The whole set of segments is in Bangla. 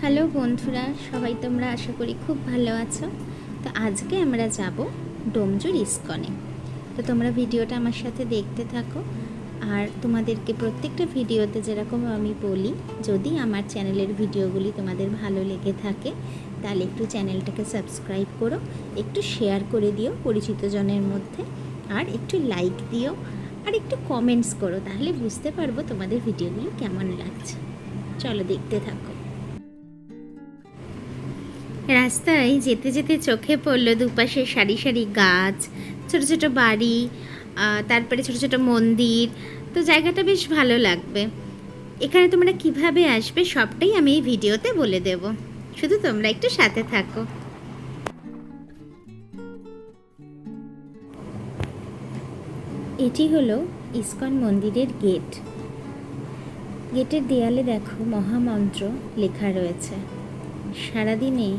হ্যালো বন্ধুরা, সবাই তোমরা আশা করি খুব ভালো আছো। তো আজকে আমরা যাব ডোমজুর ইস্কনে। তো তোমরা ভিডিওটা আমার সাথে দেখতে থাকো। আর তোমাদেরকে প্রত্যেকটা ভিডিওতে যেরকম আমি বলি, যদি আমার চ্যানেলের ভিডিওগুলি তোমাদের ভালো লেগে থাকে, তাহলে একটু চ্যানেলটাকে সাবস্ক্রাইব করো, একটু শেয়ার করে দিও পরিচিত জনের মধ্যে, আর একটু লাইক দিও, আর একটু কমেন্টস করো, তাহলে বুঝতে পারব তোমাদের ভিডিওগুলো কেমন লাগছে। চলো দেখতে থাকো। রাস্তায় যেতে যেতে চোখে পড়ল দুপাশে সারি সারি গাছ, ছোট ছোট বাড়ি তারপরে ছোট ছোট মন্দির। তো জায়গাটা বেশ ভালো লাগবে। এখানে তোমরা কীভাবে আসবে সবটাই আমি এই ভিডিওতে বলে দেব। শুধু তোমরা একটু সাথে থাকো। এটি হলো ইসকন মন্দিরের গেট। গেটের দেয়ালে দেখো মহামন্ত্র লেখা রয়েছে। সারাদিনে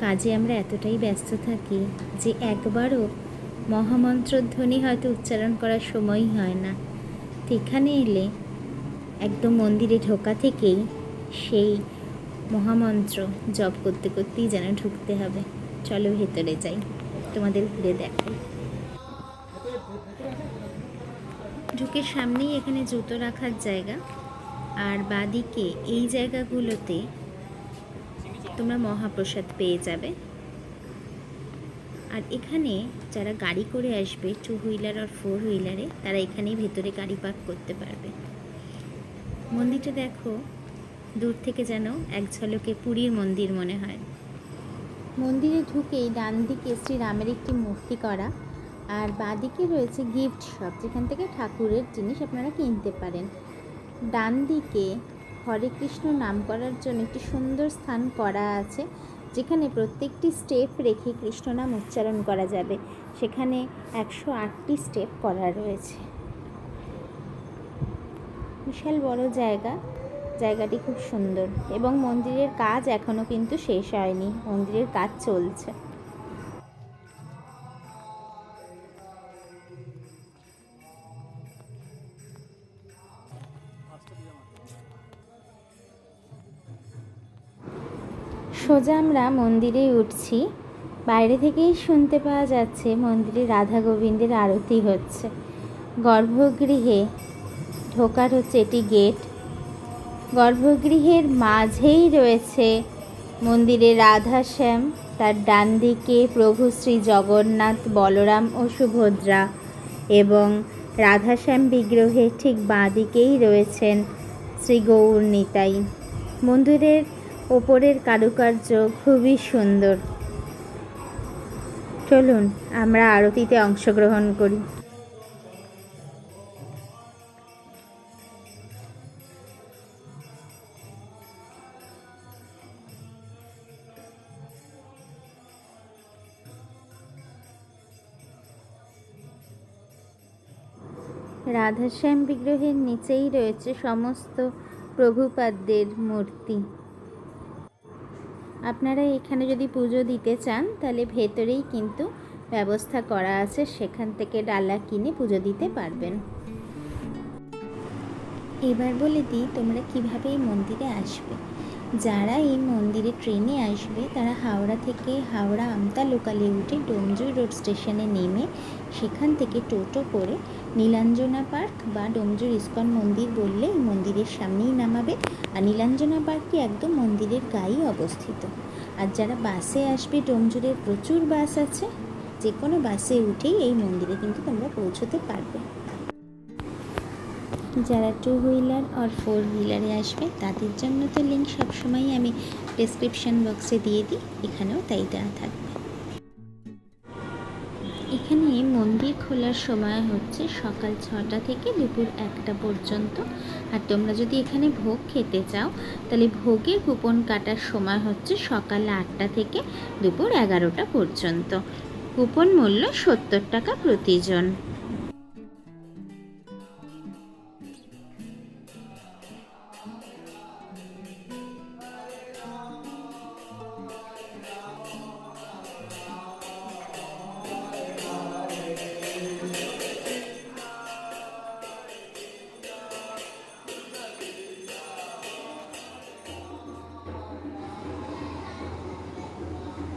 কাজে আমরা এতটাই ব্যস্ত থাকি যে একবারও মহামন্ত্রধ্বনি হয়তো উচ্চারণ করার সময়ই হয় না। তো এখানে এলে একদম মন্দিরে ঢোকা থেকেই সেই মহামন্ত্র জপ করতে করতেই যেন ঢুকতে হবে। চলো ভেতরে যাই, তোমাদের ঘুরে দেখো। ঢুকে সামনেই এখানে জুতো রাখার জায়গা। আর বাদিকে এই জায়গাগুলোতে তোমরা মহাপ্রসাদ পেয়ে যাবে। আর এখানে যারা গাড়ি করে আসবে টু হুইলার আর ফোর হুইলারে তারা এখানেই ভেতরে গাড়ি পার্ক করতে পারবে। মন্দিরটা দেখো, দূর থেকে যেন এক ঝলকে পুরীর মন্দির মনে হয়। মন্দিরে ঢুকেই ডান দিকে শ্রীরামের একটি মূর্তি করা, আর বাঁদিকে রয়েছে গিফট শপ যেখান থেকে ঠাকুরের জিনিস আপনারা কিনতে পারেন। ডান দিকে হরে কৃষ্ণ নাম করার জন্য একটি সুন্দর স্থান করা আছে, যেখানে প্রত্যেকটি স্টেপ রেখে কৃষ্ণ নাম উচ্চারণ করা যাবে। সেখানে একশো আটটি স্টেপ করা রয়েছে। বিশাল বড় জায়গা। জায়গাটি খুব সুন্দর। এবং মন্দিরের কাজ এখনও কিন্তু শেষ হয়নি। মন্দিরের কাজ চলছে। সোজা আমরা মন্দিরে উঠছি। বাইরে থেকেই শুনতে পাওয়া যাচ্ছে মন্দিরে রাধা গোবিন্দের আরতি হচ্ছে। গর্ভগৃহে ঢোকার হচ্ছে এটি গেট। গর্ভগৃহের মাঝেই রয়েছে মন্দিরে রাধা শ্যাম, তার ডান দিকে প্রভু শ্রী জগন্নাথ, বলরাম ও সুভদ্রা এবং রাধাশ্যাম বিগ্রহের ঠিক বাঁ দিকেই রয়েছেন শ্রী গৌর নিতাই। মন্দিরের ওপরের কারুকার্য খুবই সুন্দর। চলুন, আমরা আরতিতে অংশগ্রহণ করি। রাধাশ্যাম বিগ্রহের নিচেই রয়েছে সমস্ত প্রভুপাদ্যের মূর্তি। আপনারা এখানে যদি পুজো দিতে চান, তাহলে ভেতরেই কিন্তু ব্যবস্থা করা আছে। সেখান থেকে ডালা কিনে পুজো দিতে পারবেন। এবার বলে দিই তোমরা কীভাবে এই মন্দিরে আসবে। যারা এই মন্দিরে ট্রেনে আসবে, তারা হাওড়া থেকে হাওড়া আমতা লোকালে উঠে ডোমজুই রোড স্টেশনে নেমে সেখান থেকে টোটো করে নীলাঞ্জনা পার্ক বা ডোমজুর ইস্কন মন্দির বললে এই মন্দিরের সামনেই নামাবে। আর নীলাঞ্জনা পার্কটি একদম মন্দিরের গায়েই অবস্থিত। আর যারা বাসে আসবে ডোমজুরের প্রচুর বাস আছে যে কোনো বাসে উঠেই এই মন্দিরে কিন্তু তোমরা পৌঁছতে পারবে। যারা টু হুইলার আর ফোর হুইলারে আসবে, তাদের জন্য তো লিঙ্ক সবসময়ই আমি ডেসক্রিপশন বক্সে দিয়ে দিই, এখানেও তাই দেওয়া থাকবে। এখানে মন্দির খোলার সময় হচ্ছে সকাল ছটা থেকে দুপুর একটা পর্যন্ত। আর তোমরা যদি এখানে ভোগ খেতে চাও, তাহলে ভোগের কুপন কাটার সময় হচ্ছে সকাল আটটা থেকে দুপুর এগারোটা পর্যন্ত। কুপন মূল্য সত্তর টাকা প্রতিজন।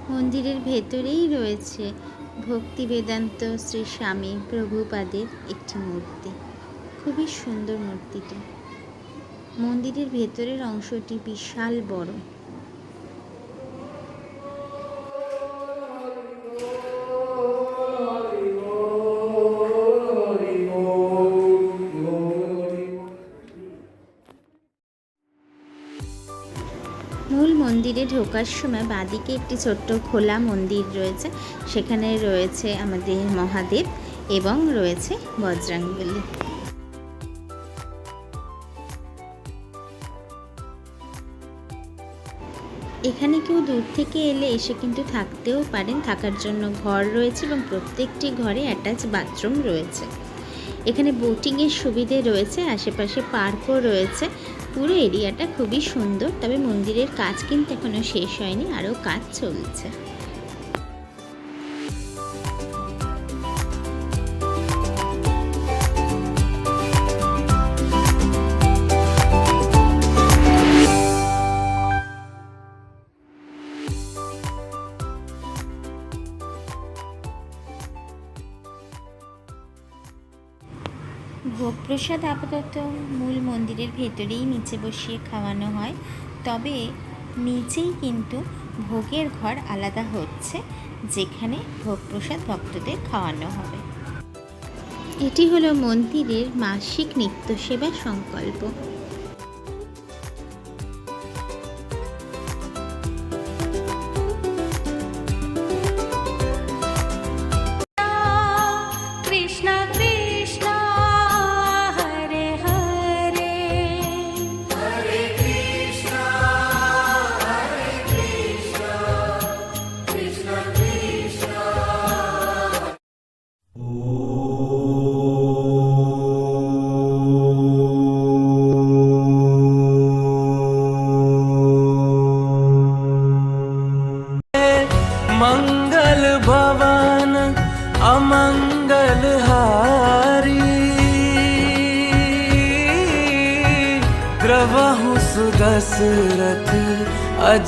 মন্দিরের ভেতরেই রয়েছে ভক্তি বেদান্ত শ্রী স্বামী প্রভুপাদের একটি মূর্তি। খুবই সুন্দর মূর্তিটি। মন্দিরের ভেতরের অংশটি বিশাল বড়। মন্দিরে ঢোকার সময় বাদিকে একটি ছোট্ট খোলা মন্দির রয়েছে। সেখানে রয়েছে আমাদের মহাদেব এবং রয়েছে বজরাঙ্গবলী এখানে কেউ দূর থেকে এলে এসে কিন্তু থাকতেও পারেন। থাকার জন্য ঘর রয়েছে এবং প্রত্যেকটি ঘরে অ্যাটাচ বাথরুম রয়েছে। এখানে বোটিংয়ের সুবিধে রয়েছে। আশেপাশে পার্কও রয়েছে। পুরো এরিয়াটা খুবই সুন্দর তবে মন্দিরের কাজ কিন্তু এখনও শেষ হয়নি আরও কাজ চলছে। ভোগ প্রসাদ আপাতত মূল মন্দিরের ভেতরেই নিচে বসিয়ে খাওয়ানো হয়। তবে নিচেই কিন্তু ভোগের ঘর আলাদা হচ্ছে, যেখানে ভোগ প্রসাদ ভক্তদের খাওয়ানো হবে। এটি হলো মন্দিরের মাসিক নিত্য সেবা সংকল্প। मङ्गलभवन अमङ्गल हारि। प्रवहु सुदशरथ अज